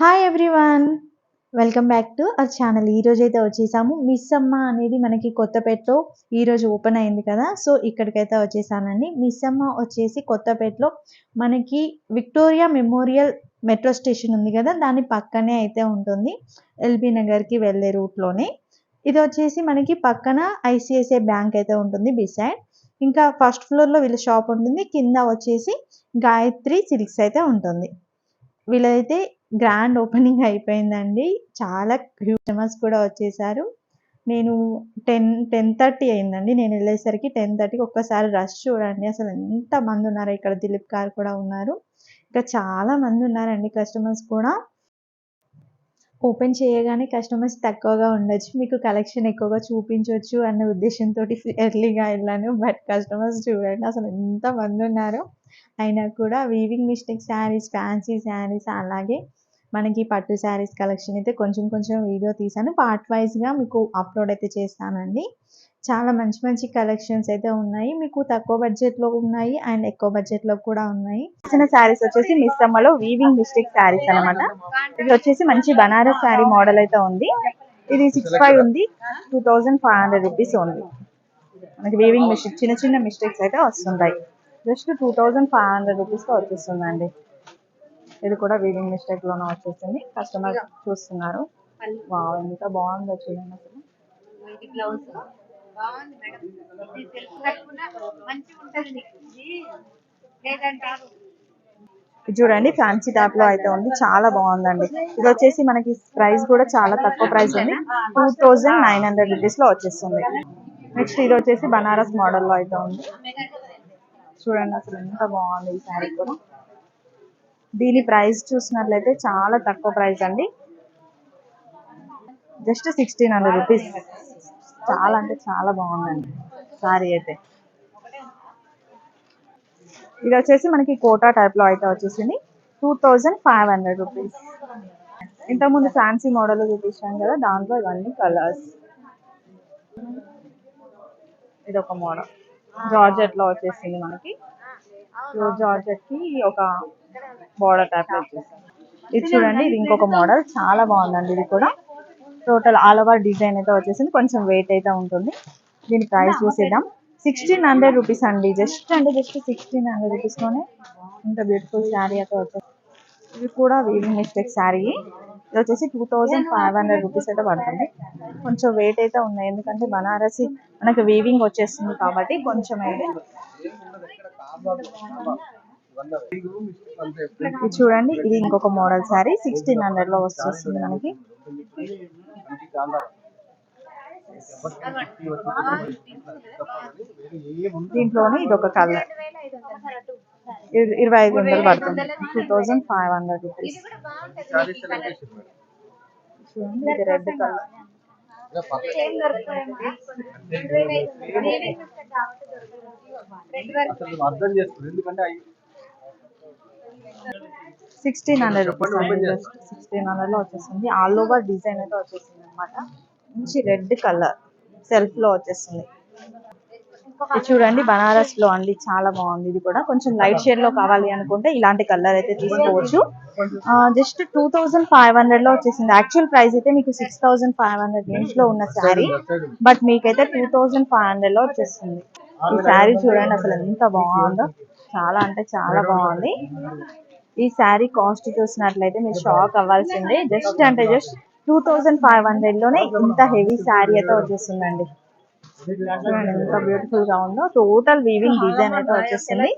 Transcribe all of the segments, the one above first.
Hi everyone welcome back to our channel ఈ రోజు అయితే వచ్చేసాము. మిస్ అమ్మ అనేది మనకి కొత్తపేటలో ఈ రోజు ఓపెన్ అయింది కదా? సో ఇక్కడికైతే వచ్చేసానండి. మిస్ అమ్మ వచ్చేసి కొత్తపేటలో మనకి విక్టోరియా మెమోరియల్ మెట్రో స్టేషన్ ఉంది కదా? దాని పక్కనే అయితే ఉంటుంది. ఎల్బీ నగర్కి వెళ్ళే రూట్లోనే. ఇది వచ్చేసి మనకి పక్కన ఐసిఐసిఐ బ్యాంక్ అయితే ఉంటుంది బిసైడ్ ఇంకా ఫస్ట్ ఫ్లోర్లో వీళ్ళ షాప్ ఉంటుంది. కింద వచ్చేసి గాయత్రి సిల్క్స్ అయితే ఉంటుంది. వీళ్ళైతే గ్రాండ్ ఓపెనింగ్ అయిపోయిందండి. చాలా కస్టమర్స్ కూడా వచ్చేసారు. నేను టెన్ టెన్ థర్టీ అయిందండి. నేను వెళ్ళేసరికి టెన్ థర్టీకి ఒక్కసారి రష్ చూడండి. అసలు ఎంత మంది ఉన్నారు ఇక్కడ దిలీప్ గారు కూడా ఉన్నారు. ఇంకా చాలా మంది ఉన్నారండి కస్టమర్స్ కూడా. ఓపెన్ చేయగానే కస్టమర్స్ తక్కువగా ఉండొచ్చు. మీకు కలెక్షన్ ఎక్కువగా చూపించవచ్చు అనే ఉద్దేశంతో ఎర్లీగా వెళ్ళాను. బట్ కస్టమర్స్ చూడండి అసలు ఎంత మంది ఉన్నారో. అయినా కూడా weaving mistake saris fancy saris అలాగే మనకి పట్టు శారీస్ కలెక్షన్ అయితే కొంచెం కొంచెం వీడియో తీసాను పార్ట్ వైజ్గా మీకు అప్లోడ్ అయితే చేస్తానండి. చాలా మంచి మంచి కలెక్షన్స్ అయితే ఉన్నాయి. మీకు తక్కువ బడ్జెట్లో ఉన్నాయి అండ్ ఎక్కువ బడ్జెట్లో కూడా ఉన్నాయి. చిన్న శారీస్ వచ్చేసి మిస్సమ్మలో వీవింగ్ మిస్టేక్ శారీస్ అనమాట ఇది వచ్చేసి మంచి బనారస్ శారీ మోడల్ అయితే ఉంది. ఇది సిక్స్ ఫైవ్ ఉంది. Two thousand five hundred rupees ఉంది మనకి వీవింగ్ మిస్టేక్ చిన్న చిన్న మిస్టేక్స్ అయితే వస్తుంటాయి just two thousand five hundred రూపీస్కి వచ్చేస్తుందండి. ఇది కూడా వీవింగ్ మిస్టేక్లోనే వచ్చేసింది. కస్టమర్ చూస్తున్నారు. వావ్ ఎంత బాగుందో చూడండి అసలు. ఇది బ్లౌజ్ బాగుంది మేడం. ఇది తెలుసు కట్టుకున్నా మంచిగా ఉంటుంది. నీకు ఇది లేదంటారు ఇది చూడండి ఫ్యాన్సీ ట్యాప్లో అయితే ఉంది. చాలా బాగుందండి. ఇది వచ్చేసి మనకి ప్రైస్ కూడా చాలా తక్కువ ప్రైస్ ఉంది. టూ థౌజండ్ నైన్ హండ్రెడ్ రూపీస్లో వచ్చేస్తుంది. నెక్స్ట్ ఇది వచ్చేసి బనారస్ మోడల్లో అయితే ఉంది. చూడండి అసలు ఎంత బాగుంది ఈ శారీ కూడా. దీని ప్రైస్ చూసినట్లయితే చాలా తక్కువ ప్రైస్ అండి. Just sixteen hundred rupees. చాలా అంటే చాలా బాగుందండి. శారీ అయితే. ఇది వచ్చేసి మనకి కోటా టైప్లో అయితే వచ్చేసింది. Two thousand five hundred rupees. ఇంతకుముందు ఫ్యాన్సీ మోడల్ చూపించాం కదా దాంట్లో ఇవన్నీ కలర్స్. ఇది ఒక మోడల్. జార్జెట్లో వచ్చేసింది మనకి. జార్జెట్కి ఒక బోర్డర్ టైప్ ఇది చూడండి ఇది ఇంకొక మోడల్ చాలా బాగుందండి ఇది కూడా. టోటల్ ఆల్ ఓవర్ డిజైన్ అయితే వచ్చేసింది. కొంచెం వెయిట్ అయితే ఉంటుంది. దీని ప్రైస్ చూసేద్దాం. సిక్స్టీన్ హండ్రెడ్ రూపీస్ అండి జస్ట్ అంటే జస్ట్ సిక్స్టీన్ హండ్రెడ్ రూపీస్లోనే ఇంత బ్యూటిఫుల్ శారీ అయితే వచ్చేసి ఇది కూడా వీవింగ్ మిస్టేక్ శారీ ఇది వచ్చేసి two thousand five hundred rupees అయితే పడుతుంది. కొంచెం వెయిట్ అయితే ఉన్నాయి. ఎందుకంటే బనారసి మనకి వీవింగ్ వచ్చేస్తుంది కాబట్టి కొంచెం అయితే. ఇది చూడండి ఇది ఇంకొక మోడల్ శారీ సిక్స్టీన్ హండ్రెడ్లో వచ్చేస్తుంది మనకి. దీంట్లోనే ఇది ఒక కలర్ ఇరవై ఐదు వందలు పడుతుంది. Two thousand five hundred rupees చూడండి ఇది రెడ్ కలర్ అర్థం చేస్తుంది ఎందుకంటే sixteen hundred rupees just sixteen హండ్రెడ్లో వచ్చేస్తుంది ఆల్ ఓవర్ డిజైన్ అయితే వచ్చేసింది అనమాట మంచి రెడ్ కలర్ సెల్ఫ్లో వచ్చేస్తుంది ఇది చూడండి బనారస్లో అండి. చాలా బాగుంది ఇది కూడా. కొంచెం లైట్ షేడ్లో కావాలి అనుకుంటే ఇలాంటి కలర్ అయితే తీసుకోవచ్చు. జస్ట్ టూ థౌజండ్ ఫైవ్ హండ్రెడ్లో వచ్చేసింది. యాక్చువల్ ప్రైస్ అయితే మీకు సిక్స్ థౌసండ్ ఫైవ్ హండ్రెడ్ రేంజ్లో ఉన్న శారీ బట్ మీకైతే టూ థౌజండ్ ఫైవ్ హండ్రెడ్లో వచ్చేస్తుంది ఈ శారీ చూడండి అసలు ఎంత బాగుందో. చాలా అంటే చాలా బాగుంది. ఈ శారీ కాస్ట్ చూసినట్లయితే మీరు షాక్ అవ్వాల్సిందే. జస్ట్ అంటే జస్ట్ టూ థౌజండ్ ఫైవ్ హండ్రెడ్లోనే ఇంత హెవీ శారీ అయితే వచ్చేస్తుందండి. ఎంత బ్యూటిఫుల్గా ఉందో. టోటల్ వీవింగ్ డిజైన్ అయితే వచ్చేస్తుంది.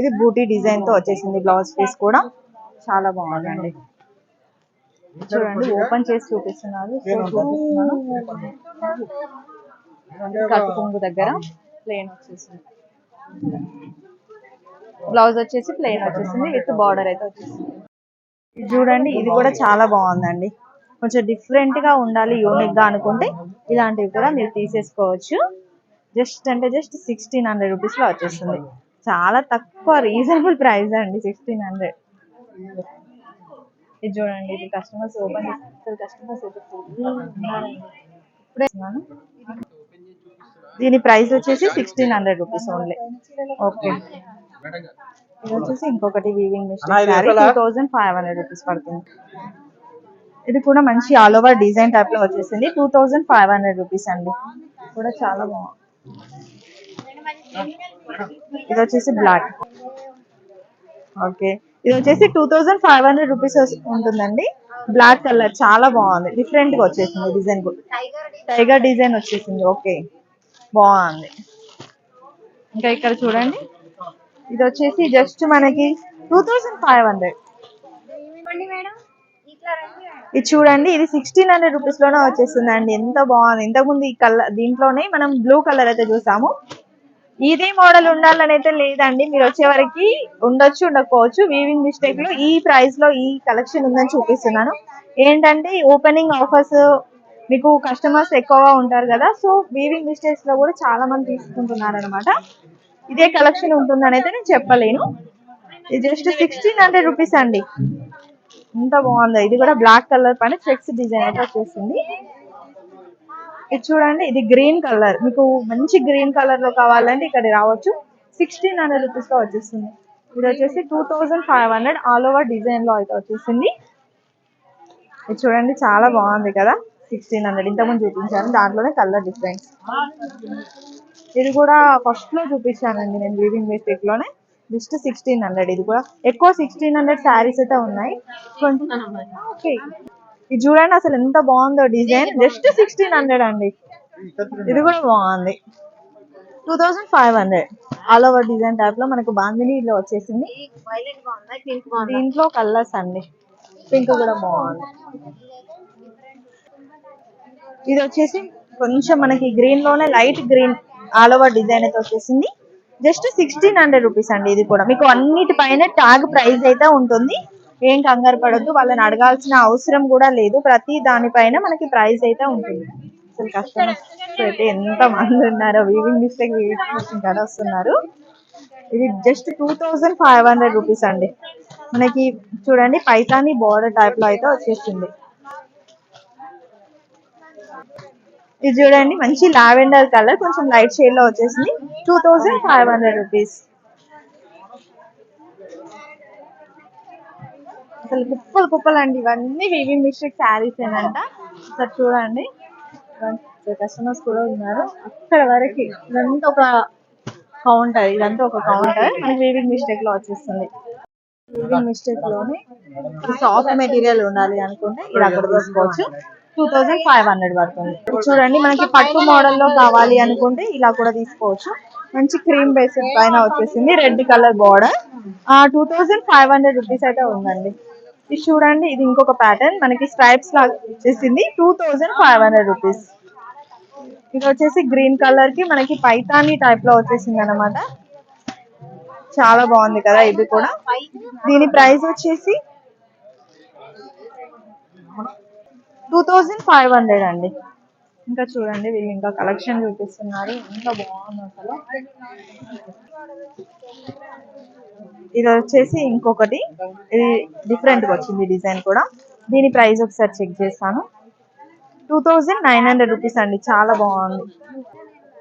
ఇది బూటీ డిజైన్తో వచ్చేసింది బ్లౌజ్ పీస్ కూడా. చాలా బాగుందండి. చూడండి ఓపెన్ చేసి చూపిస్తున్నారు సో చూపిస్తున్నాను. కట్టు కొంగు దగ్గర. ప్లేన్ వచ్చేసింది. బ్లౌజ్ వచ్చేసి ప్లెయిన్ వచ్చేసింది విత్ బార్డర్ అయితే వచ్చేసింది. చూడండి ఇది కూడా చాలా బాగుందండి. కొంచెం డిఫరెంట్గా ఉండాలి యూనిక్గా అనుకుంటే ఇలాంటివి కూడా మీరు తీసేసుకోవచ్చు. జస్ట్ అంటే జస్ట్ సిక్స్టీన్ హండ్రెడ్ రూపీస్లో వచ్చేస్తుంది చాలా తక్కువ రీజనబుల్ ప్రైస్ అండి సిక్స్టీన్ హండ్రెడ్ ఇది చూడండి ఇది కస్టమర్స్ ఓపెన్ కస్టమర్స్ ఇప్పుడే దీని ప్రైస్ వచ్చేసి sixteen hundred rupees only okay ఇది వచ్చేసి ఇంకొకటి వీవింగ్ ఇది sari? Two thousand five hundred rupees పడుతుంది. ఇది కూడా మంచి ఆల్ ఓవర్ డిజైన్ టైప్లో వచ్చేసింది. Two thousand five hundred rupees అండి. కూడా చాలా బాగుంది. ఇది వచ్చేసి బ్లాక్ ఓకే ఇది వచ్చేసి two thousand five hundred rupees ఉంటుందండి. బ్లాక్ కలర్ చాలా బాగుంది. డిఫరెంట్గా వచ్చేసింది డిజైన్ కూడా. టైగర్ డిజైన్ వచ్చేసింది. ఓకే బాగుంది. ఇంకా ఇక్కడ చూడండి. ఇది వచ్చేసి జస్ట్ మనకి టూ థౌజండ్ ఫైవ్ హండ్రెడ్. ఇది చూడండి ఇది సిక్స్టీన్ హండ్రెడ్ రూపీస్లోనే వచ్చేస్తుందండి. ఎంత బాగుంది. ఇంతకుముందు ఈ కలర్ దీంట్లోనే మనం బ్లూ కలర్ అయితే చూసాము. ఇదే మోడల్ ఉండాలని అయితే లేదండి. మీరు వచ్చే వరకు ఉండొచ్చు ఉండకపోవచ్చు. వీవింగ్ మిస్టేక్లో ఈ ప్రైస్లో ఈ కలెక్షన్ ఉందని చూపిస్తున్నాను. ఏంటంటే ఓపెనింగ్ ఆఫర్స్ మీకు కస్టమర్స్ ఎక్కువగా ఉంటారు కదా. సో వీవింగ్ మిస్టేక్స్లో కూడా చాలా మంది తీసుకుంటున్నారు అనమాట ఇదే కలెక్షన్ ఉంటుందని అయితే నేను చెప్పలేను. ఇది జస్ట్ సిక్స్టీన్ హండ్రెడ్ రూపీస్ అండి. ఎంత బాగుందో. ఇది కూడా బ్లాక్ కలర్ పైన చెక్స్ డిజైన్ అయితే వచ్చేసింది. ఇది చూడండి ఇది గ్రీన్ కలర్ మీకు మంచి గ్రీన్ కలర్లో కావాలంటే ఇక్కడ రావచ్చు. సిక్స్టీన్ హండ్రెడ్ రూపీస్లో వచ్చేస్తుంది ఇది వచ్చేసి two thousand five hundred all over డిజైన్లో అయితే వచ్చేసింది. ఇది చూడండి చాలా బాగుంది కదా. సిక్స్టీన్ హండ్రెడ్ ఇంతకుముందు చూపించాను దాంట్లోనే కలర్ డిఫరెన్స్ ఇది కూడా ఫస్ట్లో చూపించానండి నేను వీవింగ్ మిస్టేక్లోనే. జస్ట్ సిక్స్టీన్ హండ్రెడ్ ఇది కూడా ఎక్కువ సిక్స్టీన్ హండ్రెడ్ శారీస్ అయితే ఉన్నాయి. కొంచెం ఓకే ఇది చూడండి అసలు ఎంత బాగుందో డిజైన్ జస్ట్ సిక్స్టీన్ హండ్రెడ్ అండి. ఇది కూడా బాగుంది. Two thousand five hundred all over design టైప్లో మనకు బాందినీలో వచ్చేసింది. దీంట్లో కలర్స్ అండి. పింక్ కూడా బాగుంది. ఇది వచ్చేసి కొంచెం మనకి గ్రీన్లోనే light green all over design అయితే వచ్చేసింది. జస్ట్ సిక్స్టీన్ హండ్రెడ్ రూపీస్ అండి ఇది కూడా. మీకు అన్నిటిపైన ట్యాగ్ ప్రైస్ అయితే ఉంటుంది. ఏం కంగారు పడద్దు. వాళ్ళని అడగాల్సిన అవసరం కూడా లేదు. ప్రతి దానిపైన మనకి ప్రైస్ అయితే ఉంటుంది. అసలు కస్టమర్స్ అయితే ఎంత మంది ఉన్నారో వీవింగ్ మిస్టేక్ వీవింగ్ మిస్టేక్ కదా వస్తున్నారు. ఇది just two thousand five hundred rupees అండి. మనకి చూడండి పైతాని బోర్డర్ టైప్లో అయితే వచ్చేసింది. ఇది చూడండి మంచి లావెండర్ కలర్ కొంచెం లైట్ షేడ్లో వచ్చేసింది. Two thousand five hundred rupees. అసలు కుప్పలు కుప్పలు అండి ఇవన్నీ వీవింగ్ మిస్టేక్ శారీస్ ఏనంట. ఒకసారి చూడండి. కస్టమర్స్ కూడా ఉన్నారు. అక్కడ వరకు ఇదంతా ఒక కౌంటర్ ఇదంతా ఒక కౌంటర్ మనకి వీవింగ్ మిస్టేక్లో వచ్చేస్తుంది. వీవింగ్ మిస్టేక్లోనే సాఫ్ట్ మెటీరియల్ ఉండాలి అనుకుంటే ఇది అక్కడ తీసుకోవచ్చు. టూ థౌజండ్ ఫైవ్ హండ్రెడ్ పడుతుంది. చూడండి మనకి పట్టు మోడల్లో కావాలి అనుకుంటే ఇలా కూడా తీసుకోవచ్చు. మంచి క్రీమ్ బేసిడ్ పైన వచ్చేసింది red colour border. Two thousand five hundred rupees అయితే ఉందండి. ఇది చూడండి ఇది ఇంకొక ప్యాటర్న్ మనకి స్ట్రైప్స్ లాగా వచ్చేసింది two thousand five hundred rupees. ఇది వచ్చేసి గ్రీన్ కలర్కి మనకి పైతాని టైప్లో వచ్చేసింది అనమాట చాలా బాగుంది కదా ఇది కూడా. దీని ప్రైస్ వచ్చేసి థౌజండ్ ఫైవ్ హండ్రెడ్ అండి. ఇంకా చూడండి వీళ్ళు ఇంకా కలెక్షన్ చూపిస్తున్నారు. ఇంకా బాగుంది అసలు. ఇది వచ్చేసి ఇంకొకటి. ఇది డిఫరెంట్గా వచ్చింది డిజైన్ కూడా. దీని ప్రైస్ ఒకసారి చెక్ చేస్తాను. Two thousand nine hundred rupees అండి. చాలా బాగుంది.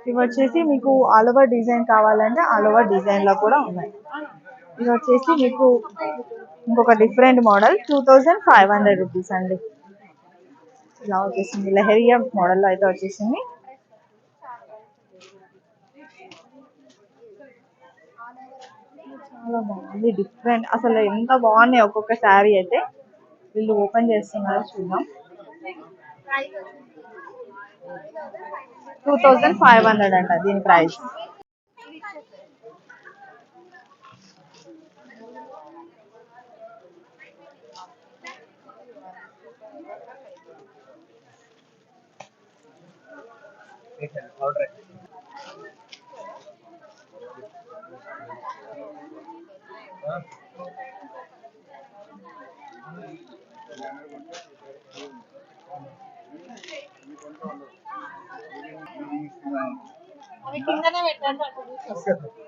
ఇవి వచ్చేసి మీకు ఆల్ ఓవర్ డిజైన్ కావాలంటే ఆల్ ఓవర్ డిజైన్లో కూడా ఉన్నాయి. ఇది వచ్చేసి మీకు ఇంకొక different model two thousand five hundred rupees అండి. ఇలా వచ్చేసింది లెహరియా మోడల్లో అయితే వచ్చేసింది. చాలా బాగుంది. డిఫరెంట్. అసలు ఎంత బాగున్నాయి ఒక్కొక్క శారీ అయితే. వీళ్ళు ఓపెన్ చేస్తున్నారు చూద్దాం. టూ థౌజండ్ ఫైవ్ హండ్రెడ్ అంట దీని ప్రైస్. అవి కిందనే పెట్టండి అటు చూసి